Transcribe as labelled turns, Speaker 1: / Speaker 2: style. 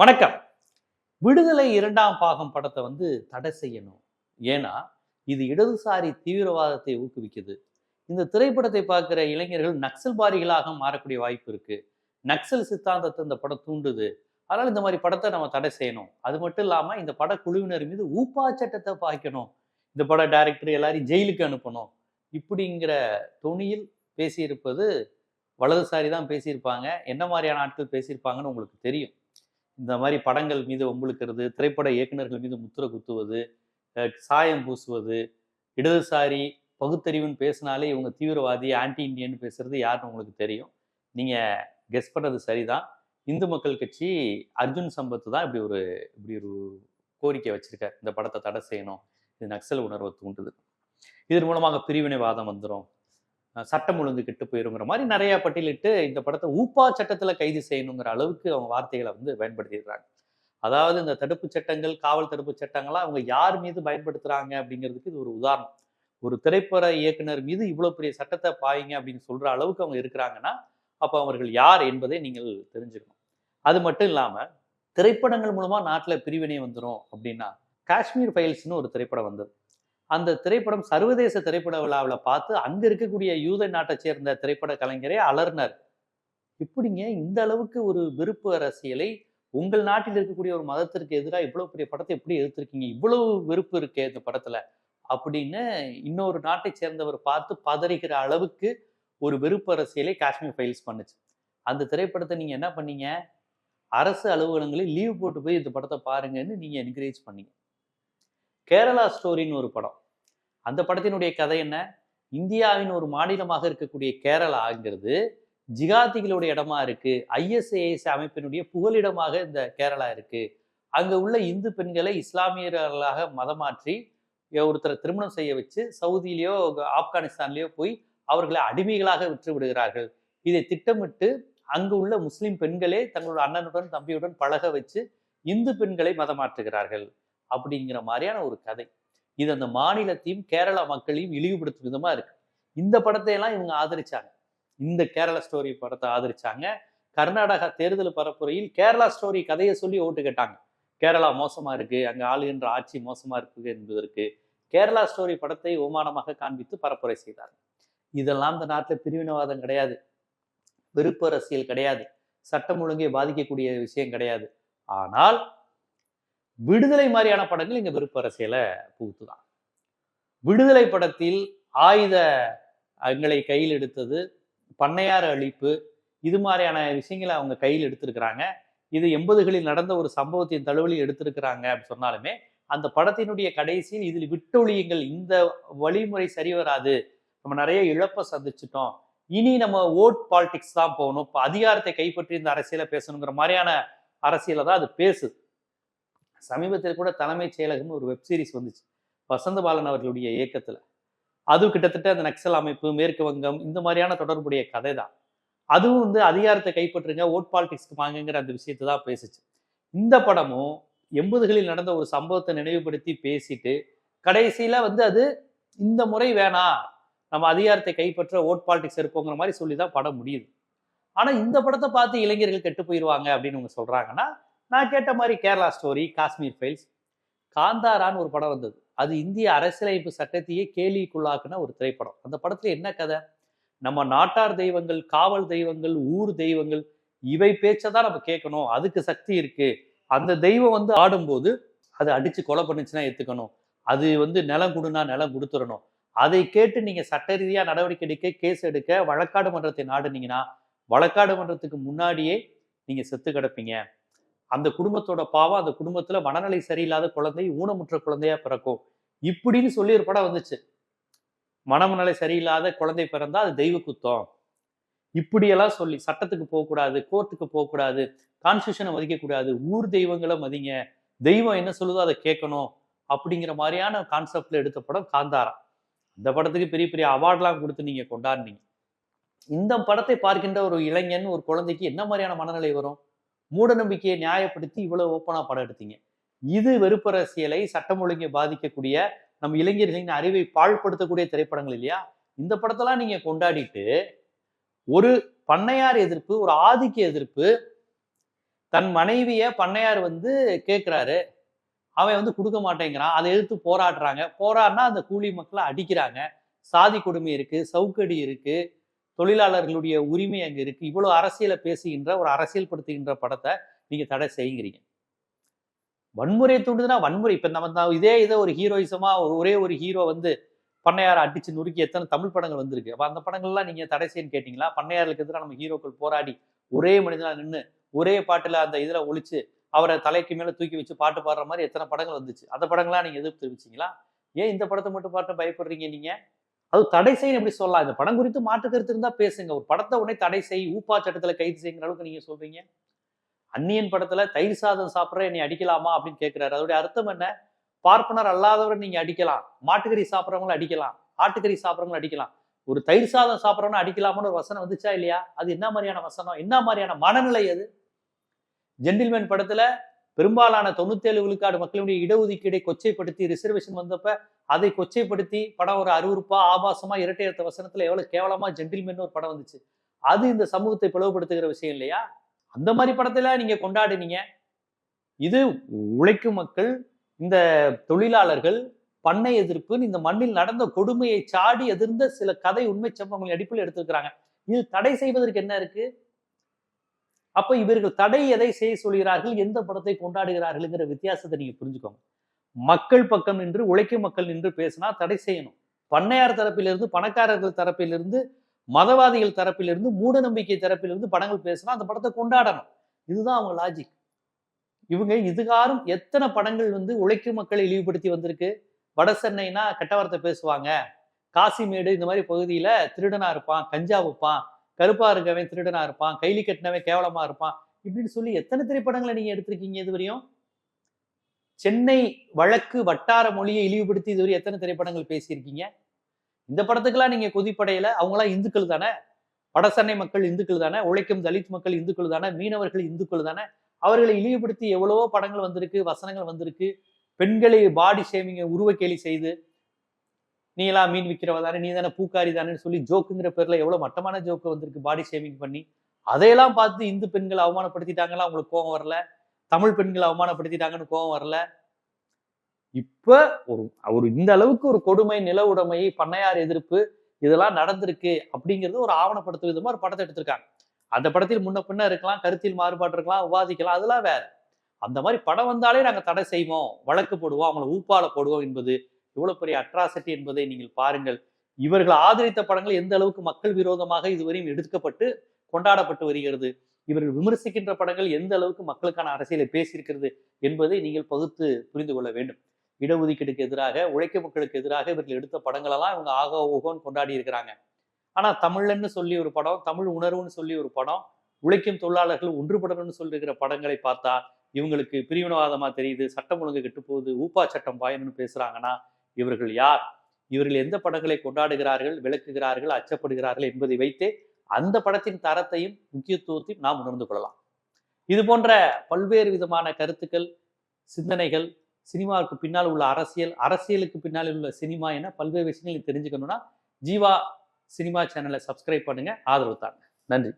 Speaker 1: வணக்கம். விடுதலை இரண்டாம் பாகம் படத்தை வந்து தடை செய்யணும். ஏன்னா இது இடதுசாரி தீவிரவாதத்தை ஊக்குவிக்குது. இந்த திரைப்படத்தை பார்க்குற இளைஞர்கள் நக்சல்பாரிகளாக மாறக்கூடிய வாய்ப்பு இருக்கு. நக்சல் சித்தாந்தத்தை இந்த படம் தூண்டுது. அதனால இந்த மாதிரி படத்தை நம்ம தடை செய்யணும். அது மட்டும் இல்லாமல் இந்த படக்குழுவினர் மீது ஊப்பா சட்டத்தை பாய்க்கணும். இந்த பட டைரக்டர் எல்லாரையும் ஜெயிலுக்கு அனுப்பணும். இப்படிங்கிற துணியில் பேசியிருப்பது வலதுசாரி தான் பேசியிருப்பாங்க. என்ன மாதிரியான ஆட்கள் பேசியிருப்பாங்கன்னு உங்களுக்கு தெரியும். இந்த மாதிரி படங்கள் மீது ஒம்புழுக்கிறது திரைப்பட இயக்குனர்கள் மீது முத்திரை குத்துவது சாயம் பூசுவது இடதுசாரி பகுத்தறிவுன்னு பேசினாலே இவங்க தீவிரவாதி ஆன்டி இந்தியன்னு பேசுறது யாருன்னு உங்களுக்கு தெரியும். நீங்கள் கெஸ் பண்ணது சரிதான். இந்து மக்கள் கட்சி அர்ஜுன் சம்பத் தான் இப்படி ஒரு இப்படி ஒரு கோரிக்கை வச்சிருக்கார். இந்த படத்தை தடை செய்யணும். இது நக்சல் உணர்வை தூண்டுது. இதன் மூலமாக பிரிவினைவாதம் வந்துடும் சட்டம் ஒழுங்கு கெட்டு போயிருங்கிற மாதிரி நிறைய பட்டியலிட்டு இந்த படத்தை ஊப்பா சட்டத்துல கைது செய்யணுங்கிற அளவுக்கு அவங்க வார்த்தைகளை வந்து பயன்படுத்திடுறாங்க. அதாவது இந்த தடுப்பு சட்டங்கள் காவல் தடுப்பு சட்டங்கள்லாம் அவங்க யார் மீது பயன்படுத்துறாங்க அப்படிங்கிறதுக்கு இது ஒரு உதாரணம். ஒரு திரைப்பட இயக்குனர் மீது இவ்வளவு பெரிய சட்டத்தை பாயுங்க அப்படின்னு சொல்ற அளவுக்கு அவங்க இருக்கிறாங்கன்னா அப்போ அவர்கள் யார் என்பதை நீங்கள் தெரிஞ்சுக்கணும். அது மட்டும் இல்லாம திரைப்படங்கள் மூலமா நாட்டில் பிரிவினை வந்துடும் அப்படின்னா காஷ்மீர் ஃபைல்ஸ்னு ஒரு திரைப்படம் வந்தது. அந்த திரைப்படம் சர்வதேச திரைப்பட விழாவில் பார்த்து அங்க இருக்கக்கூடிய யூத நாட்டை சேர்ந்த திரைப்பட கலைஞரே அலர்னர். இப்படிங்க இந்த அளவுக்கு ஒரு விருப்பு அரசியலை உங்கள் நாட்டில் இருக்கக்கூடிய ஒரு மதத்திற்கு எதிராக இவ்வளவு பெரிய படத்தை எப்படி எடுத்திருக்கீங்க? இவ்வளவு விருப்பு இருக்கே இந்த படத்துல. அப்படின்னு இன்னொரு நாட்டை சேர்ந்தவர் பார்த்து பதறிகிற அளவுக்கு ஒரு வெறுப்பு அரசியலை காஷ்மீர் ஃபைல்ஸ் பண்ணுச்சு. அந்த திரைப்படத்தை நீங்கள் என்ன பண்ணீங்க? அரசு அலுவலகங்களில் லீவ் போட்டு போய் இந்த படத்தை பாருங்கன்னு நீங்கள் என்கரேஜ் பண்ணீங்க. கேரளா ஸ்டோரின்னு ஒரு படம். அந்த படத்தினுடைய கதை என்ன? இந்தியாவின் ஒரு மாநிலமாக இருக்கக்கூடிய கேரளாங்கிறது ஜிகாதிகளுடைய இடமா இருக்கு. ஐஎஸ்ஏஎஸ் அமைப்பினுடைய புகலிடமாக இந்த கேரளா இருக்கு. அங்க உள்ள இந்து பெண்களை இஸ்லாமியர்களாக மதமாற்றி ஒருத்தரை திருமணம் செய்ய வச்சு சவுதியிலேயோ ஆப்கானிஸ்தான்லேயோ போய் அவர்களை அடிமைகளாக விற்று விடுகிறார்கள். இதை திட்டமிட்டு அங்கு உள்ள முஸ்லிம் பெண்களே தங்களோட அண்ணனுடன் தம்பியுடன் பழக வச்சு இந்து பெண்களை மதமாற்றுகிறார்கள் அப்படிங்கிற மாதிரியான ஒரு கதை. இது அந்த மாநிலத்தையும் கேரளா மக்களையும் இழிவுபடுத்தும் விதமா இருக்கு. இந்த படத்தை எல்லாம் இவங்க ஆதரிச்சாங்க. இந்த கேரளா ஸ்டோரி படத்தை ஆதரிச்சாங்க. கர்நாடகா தேர்தல் பரப்புரையில் கேரளா ஸ்டோரி கதையை சொல்லி ஓட்டு கேட்டாங்க. கேரளா மோசமா இருக்கு. அங்க ஆளுகின்ற ஆட்சி மோசமா இருக்கு என்பதற்கு கேரளா ஸ்டோரி படத்தை ஓமானமாக காண்பித்து பரப்புரை செய்தார். இதெல்லாம் இந்த நாட்டில் பிரிவினவாதம் கிடையாது. வெறுப்பு அரசியல் கிடையாது. சட்டம் ஒழுங்கை பாதிக்கக்கூடிய விஷயம் கிடையாது. ஆனால் விடுதலை மாதிரியான படங்கள் இங்க விருப்ப அரசியலை புகுத்துதான். விடுதலை படத்தில் ஆயுத எங்களை கையில் எடுத்தது பண்ணையார் அழிப்பு இது மாதிரியான விஷயங்களை அவங்க கையில் எடுத்திருக்கிறாங்க. இது எண்பதுகளில் நடந்த ஒரு சம்பவத்தின் தழுவலில் எடுத்திருக்கிறாங்க அப்படின்னு சொன்னாலுமே அந்த படத்தினுடைய கடைசியில் இதில் விட்டொழியுங்கள் இந்த வழிமுறை சரி வராது. நம்ம நிறைய இழப்பை சந்திச்சிட்டோம். இனி நம்ம ஓட் பாலிடிக்ஸ் தான் போகணும். இப்போ அதிகாரத்தை கைப்பற்றி இந்த அரசியலை பேசணுங்கிற மாதிரியான அரசியலை தான் அது பேசுது. சமீபத்தில் கூட தலைமைச் செயலகம் ஒரு வெப் சீரிஸ் வந்துச்சு. வசந்த பாலன் அவர்களுடைய இயக்கத்தில். அது கிட்டத்தட்ட அந்த நக்சல் அமைப்பு மேற்கு வங்கம் இந்த மாதிரியான தொடர்புடைய கதை தான் அதுவும் வந்து அதிகாரத்தை கைப்பற்றுங்க ஓட் பாலிடிக்ஸ்க்கு வாங்குங்கிற அந்த விஷயத்தை தான் பேசுச்சு. இந்த படமும் எண்பதுகளில் நடந்த ஒரு சம்பவத்தை நினைவுபடுத்தி பேசிட்டு கடைசியில் வந்து அது இந்த முறை வேணாம் நம்ம அதிகாரத்தை கைப்பற்ற ஓட் பாலிடிக்ஸ் இருப்போங்கிற மாதிரி சொல்லி தான் படம் முடியுது. ஆனால் இந்த படத்தை பார்த்து இளைஞர்கள் கெட்டு போயிடுவாங்க அப்படின்னு அவங்க சொல்கிறாங்கன்னா நான் கேட்ட மாதிரி கேரளா ஸ்டோரி காஷ்மீர் ஃபைல்ஸ் காந்தாரான்னு ஒரு படம் வந்தது. அது இந்திய அரசியலமைப்பு சட்டத்தையே கேலிக்குள்ளாக்குன ஒரு திரைப்படம். அந்த படத்துல என்ன கதை? நம்ம நாட்டார் தெய்வங்கள் காவல் தெய்வங்கள் ஊர் தெய்வங்கள் இவை பேச்சை தான் நம்ம கேட்கணும். அதுக்கு சக்தி இருக்கு. அந்த தெய்வம் வந்து ஆடும்போது அதை அடிச்சு கொலை பண்ணுச்சுன்னா ஏத்துக்கணும். அது வந்து நிலம் கொடுனா நிலம் கொடுத்துடணும். அதை கேட்டு நீங்க சட்ட ரீதியா நடவடிக்கை எடுக்க கேஸ் எடுக்க வழக்காடு மன்றத்தை நாடுனீங்கன்னா வழக்காடு மன்றத்துக்கு முன்னாடியே நீங்க செத்து கிடப்பீங்க. அந்த குடும்பத்தோட பாவம் அந்த குடும்பத்துல மனநிலை சரியில்லாத குழந்தை ஊனமுற்ற குழந்தையா பிறக்கும். இப்படின்னு சொல்லி ஒரு படம் வந்துச்சு. மனநிலை சரியில்லாத குழந்தை பிறந்தா அது தெய்வ குத்தம். இப்படியெல்லாம் சொல்லி சட்டத்துக்கு போகக்கூடாது கோர்ட்டுக்கு போகக்கூடாது கான்ஸ்டியூஷனை மதிக்கக்கூடாது ஊர் தெய்வங்களை மதிங்க தெய்வம் என்ன சொல்லுதோ அதை கேட்கணும் அப்படிங்கிற மாதிரியான கான்செப்ட்ல எடுத்த படம் காந்தாரா. அந்த படத்துக்கு பெரிய பெரிய அவார்ட்லாம் கொடுத்து நீங்க கொண்டாடினீங்க. இந்த படத்தை பார்க்கின்ற ஒரு இளைஞன் ஒரு குழந்தைக்கு என்ன மாதிரியான மனநிலை வரும்? மூட நம்பிக்கையை நியாயப்படுத்தி இவ்வளவு ஓப்பனா படம் எடுத்தீங்க. இது வெறுப்பரசியலை சட்டம் ஒழுங்கை பாதிக்கக்கூடிய நம்ம இளைஞர்களின் அறிவை பாழ்படுத்தக்கூடிய திரைப்படங்கள் இல்லையா? இந்த படத்தெல்லாம் நீங்க கொண்டாடிட்டு ஒரு பண்ணையார் எதிர்ப்பு ஒரு ஆதிக்க எதிர்ப்பு தன் மனைவிய பண்ணையார் வந்து கேட்குறாரு. அவன் வந்து கொடுக்க மாட்டேங்கிறான். அதை எதிர்த்து போராடுறாங்க. போராடினா அந்த கூலி மக்களை அடிக்கிறாங்க. சாதி கொடுமை இருக்கு சவுக்கடி இருக்கு. தொழிலாளர்களுடைய உரிமை அங்க இருக்கு. இவ்வளவு அரசியலை பேசுகின்ற ஒரு அரசியல் படுத்துகின்ற படத்தை நீங்க தடை செய்யுங்கிறீங்க வன்முறை தூண்டுதுன்னா வன்முறை. இப்ப நம்ம இதே இதை ஒரு ஹீரோயிசமா ஒரு ஒரே ஒரு ஹீரோ வந்து பண்ணையாரை அடிச்சு நுறுக்கி எத்தனை தமிழ் படங்கள் வந்திருக்கு. அப்ப அந்த படங்கள்லாம் நீங்க தடை செய்யன்னு கேட்டீங்களா? பண்ணையாருக்கு எதிராக நம்ம ஹீரோக்கள் போராடி ஒரே மனிதனா நின்று ஒரே பாட்டுல அந்த இதுல ஒழிச்சு அவரை தலைக்கு மேல தூக்கி வச்சு பாட்டு பாடுற மாதிரி எத்தனை படங்கள் வந்துச்சு. அந்த படங்கள்லாம் நீங்க எதிர்ப்பு தெரிவிச்சிங்களா? ஏன் இந்த படத்தை மட்டும் பார்த்து பயப்படுறீங்க நீங்க? அது தடை செய்யணும் எப்படி சொல்லலாம்? இந்த படம் குறித்து மாற்று கருத்து இருந்தா பேசுங்க. ஒரு படத்தை உடனே தடை செய் ஊப்பா சட்டத்துல கைது செய்யுங்கிற அளவுக்கு நீங்க சொல்றீங்க. அந்நியன் படத்துல தயிர் சாதம் சாப்பிட்ற என்னை அடிக்கலாமா அப்படின்னு கேட்கிறாரு அதோடைய அர்த்தம் என்ன? பார்ப்பனர் அல்லாதவரை நீங்க அடிக்கலாம். மாட்டுக்கறி சாப்பிட்றவங்களும் அடிக்கலாம். ஆட்டுக்கறி சாப்பிட்றவங்களும் அடிக்கலாம். ஒரு தயிர் சாதம் சாப்பிட்றவங்க அடிக்கலாமான்னு ஒரு வசனம் வந்துச்சா இல்லையா? அது என்ன மாதிரியான வசனம்? என்ன மாதிரியான மனநிலை அது? ஜென்டில்மேன் படத்துல பெரும்பாலான தொண்ணூத்தேழு விழுக்காடு மக்களுடைய இடஒதுக்கீடை கொச்சைப்படுத்தி ரிசர்வேஷன் வந்தப்ப அதை கொச்சைப்படுத்தி படம் ஒரு அருவருப்பா ஆபாசமா இரட்டையர்த்த வசனத்துல எவ்வளவு கேவலமா ஜென்டில்மென் ஒரு படம் வந்துச்சு. அது இந்த சமூகத்தை பிளவுபடுத்துகிற விஷயம் இல்லையா? அந்த மாதிரி படத்துல நீங்க கொண்டாடுனீங்க. இது உழைக்கும் மக்கள் இந்த தொழிலாளர்கள் பண்ணை எதிர்ப்பு இந்த மண்ணில் நடந்த கொடுமையை சாடி எதிர்ந்த சில கதை உண்மை சம்பவங்களை அடிப்பில் எடுத்திருக்கிறாங்க. இது தடை செய்வதற்கு என்ன இருக்கு? அப்ப இவர்கள் தடை எதை செய்ய சொல்கிறார்கள்? எந்த படத்தை கொண்டாடுகிறார்கள்ங்கிற வித்தியாசத்தை நீங்க புரிஞ்சுக்கோங்க. மக்கள் பக்கம் நின்று உழைக்கும் மக்கள் நின்று பேசினா தடை செய்யணும். பண்ணையார் தரப்பிலிருந்து பணக்காரர்கள் தரப்பிலிருந்து மதவாதிகள் தரப்பிலிருந்து மூட நம்பிக்கை தரப்பிலிருந்து படங்கள் பேசினா அந்த படத்தை கொண்டாடணும். இதுதான் அவங்க லாஜிக் இவங்க இதுகாரும் எத்தனை படங்கள் வந்து உழைக்கும் மக்களை இழிவுபடுத்தி வந்திருக்கு? வட சென்னைனா கெட்ட வார்த்தை பேசுவாங்க. காசிமேடு இந்த மாதிரி பகுதியில திருடனா இருப்பான் கஞ்சா வைப்பான் கருப்பா இருக்கவன் திருடனா இருப்பான் கைலி கட்டினவன் கேவலமா இருப்பான் இப்படின்னு சொல்லி எத்தனை திரைப்படங்களை நீங்க எடுத்திருக்கீங்க இதுவரையும் சென்னை வழக்கு வட்டார மொழியை இழிவுபடுத்தி இதுவரை எத்தனை திரைப்படங்கள் பேசியிருக்கீங்க? இந்த படத்துக்கெல்லாம் நீங்க கொதிப்படையில அவங்களாம் இந்துக்கள் தானே? வடசென்னை மக்கள் இந்துக்கள் தானே? உழைக்கும் தலித் மக்கள் இந்துக்கள் தானே? மீனவர்கள் இந்துக்கள் தானே? அவர்களை இழிவுபடுத்தி எவ்வளவோ படங்கள் வந்திருக்கு வசனங்கள் வந்திருக்கு. பெண்களை பாடி ஷேமிங்க உருவக்கேலி செய்து நீ எல்லாம் மீன் விற்கிறவ தானே நீ தானே பூக்காரி தானேன்னு சொல்லி ஜோக்குங்கிற பேர்ல எவ்வளவு மட்டமான ஜோக்கு வந்திருக்கு பாடி ஷேமிங் பண்ணி. அதையெல்லாம் பார்த்து இந்து பெண்களை அவமானப்படுத்திட்டாங்களா? அவங்களுக்கு கோபம் வரல. தமிழ் பெண்கள் அவமானப்படுத்திட்டாங்கன்னு கோபம் வரல. இப்ப ஒரு ஒரு இந்த அளவுக்கு ஒரு கொடுமை நில உடைமை பண்ணையார் எதிர்ப்பு இதெல்லாம் நடந்திருக்கு அப்படிங்கிறது ஒரு ஆவணப்படுத்தும் விதமா ஒரு படத்தை எடுத்திருக்காங்க. அந்த படத்தில் முன்ன பின்ன இருக்கலாம் கருத்தில் மாறுபாடு இருக்கலாம் விவாதிக்கலாம் அதெல்லாம் வேற. அந்த மாதிரி படம் வந்தாலே நாங்க தடை செய்வோம் வழக்கு போடுவோம் அவங்கள ஊப்பால போடுவோம் என்பது எவ்வளவு பெரிய அட்ராசிட்டி என்பதை நீங்கள் பாருங்கள். இவர்கள் ஆதரித்த படங்கள் எந்த அளவுக்கு மக்கள் விரோதமாக இதுவரையும் எடுக்கப்பட்டு கொண்டாடப்பட்டு வருகிறது? இவர்கள் விமர்சிக்கின்ற படங்கள் எந்த அளவுக்கு மக்களுக்கான அரசியலை பேசியிருக்கிறது என்பதை நீங்கள் பகுத்து புரிந்து கொள்ள வேண்டும். இடஒதுக்கீடுக்கு எதிராக உழைக்க மக்களுக்கு எதிராக இவர்கள் எடுத்த படங்களெல்லாம் இவங்க ஆக ஓகோன்னு கொண்டாடி இருக்கிறாங்க. ஆனா தமிழன்னு சொல்லி ஒரு படம் தமிழ் உணர்வுன்னு சொல்லி ஒரு படம் உழைக்கும் தொழிலாளர்கள் ஒன்றுபடணும்னு சொல்லிருக்கிற படங்களை பார்த்தா இவங்களுக்கு பிரிவினவாதமா தெரியுது சட்டம் ஒழுங்கு கெட்டு போகுது ஊப்பா சட்டம் பாயணும்னு பேசுறாங்கன்னா இவர்கள் யார்? இவர்கள் எந்த படங்களை கொண்டாடுகிறார்கள் விளக்குகிறார்கள் அச்சப்படுகிறார்கள் என்பதை வைத்தே அந்த படத்தின் தரத்தையும் முக்கியத்துவத்தையும் நாம் உணர்ந்து கொள்ளலாம். இது போன்ற பல்வேறு விதமான கருத்துக்கள் சிந்தனைகள் சினிமாவுக்கு பின்னால் உள்ள அரசியல் அரசியலுக்கு பின்னால் உள்ள சினிமா என பல்வேறு விஷயங்கள் தெரிஞ்சுக்கணும்னா ஜீவா சினிமா சேனலை சப்ஸ்கிரைப் பண்ணுங்க ஆதரவு தாங்க. நன்றி.